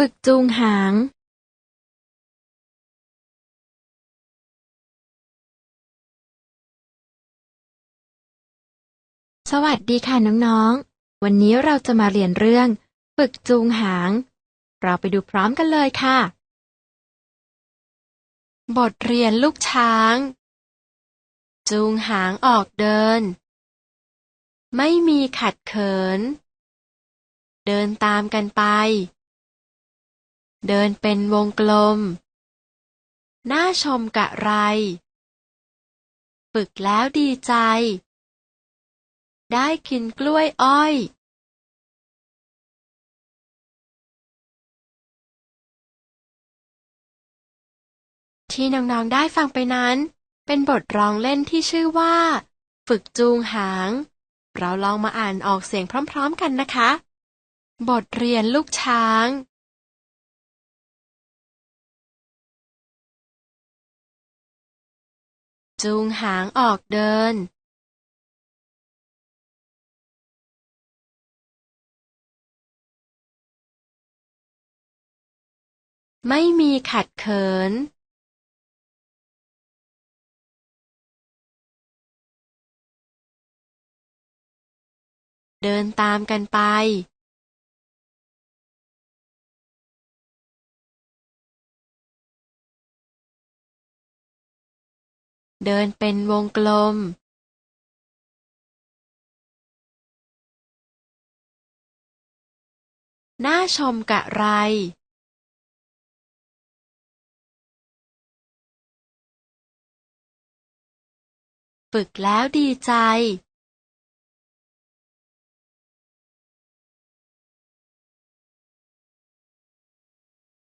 ฝึกจูงหางสวัสดีค่ะน้องๆ วันนี้เราจะมาเรียนเรื่องฝึกจูงหาง เราไปดูพร้อมกันเลยค่ะ บทเรียนลูกช้าง จูงหางออกเดิน ไม่มีขัดเขิน เดินตามกันไป เดินเป็นวงกลม น่าชมกะไร ฝึกแล้วดีใจ ได้กินกล้วยอ้อยที่น้องๆ ได้ฟังไปนั้น เป็นบทร้องเล่นที่ชื่อว่า ฝึกจูงหาง เราลองมาอ่านออกเสียงพร้อม ๆ กันนะคะ บทเรียนลูกช้าง จูงหางออกเดินไม่มีขัดเขิน เดินตามกันไป เดินเป็นวงกลมน่าชมกะไร ฝึกแล้วดีใจ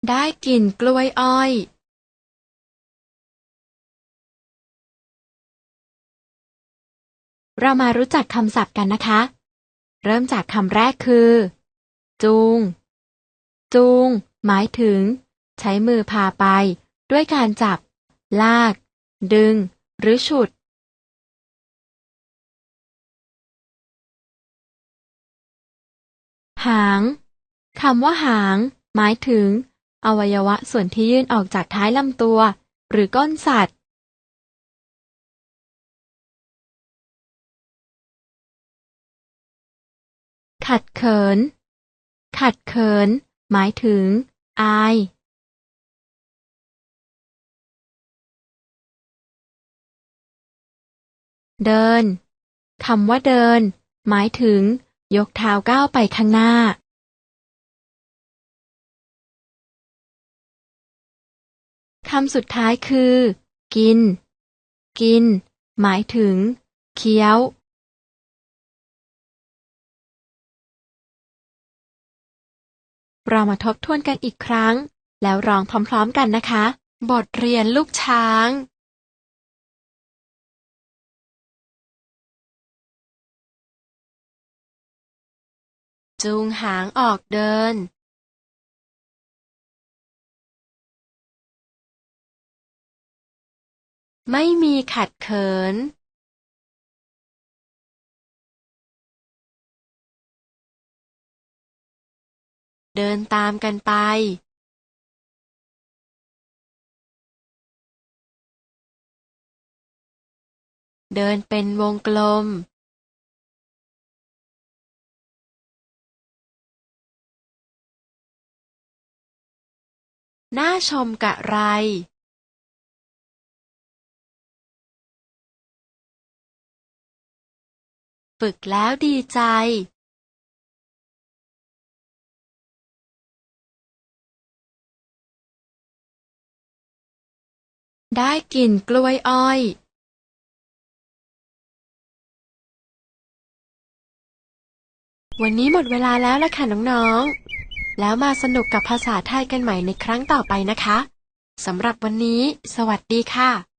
ได้กลิ่นกล้วยอ้อย เรามารู้จักคำศัพท์กันนะคะ เริ่มจากคำแรกคือ จูง จูง หมายถึง ใช้มือพาไป ด้วยการจับ ลาก ดึง หรือฉุด หางคำว่าหาง หมายถึง อวัยวะส่วนที่ยื่นออกจากท้ายลำตัว หรือก้นสัตว์ ขัดเขิน ขัดเขิน หมายถึง อาย เดิน คำว่าเดิน หมายถึง ยกเท้าก้าวไปข้างหน้า คำสุดท้ายคือ กิน กิน หมายถึง เคี้ยว เรามาทบทวนกันอีกครั้ง แล้วร้องพร้อมๆกันนะคะ บทเรียนลูกช้าง จูงหางออกเดิน ไม่มีขัดเขิน เดินตามกันไปเดินเป็นวงกลม น่าชมกะไร ฝึกแล้วดีใจ ได้กลิ่นกล้วยอ้อยวันนี้หมดเวลาแล้วละค่ะน้องๆ แล้วมาสนุกกับภาษาไทยกันใหม่ในครั้งต่อไปนะคะ สำหรับวันนี้ สวัสดีค่ะ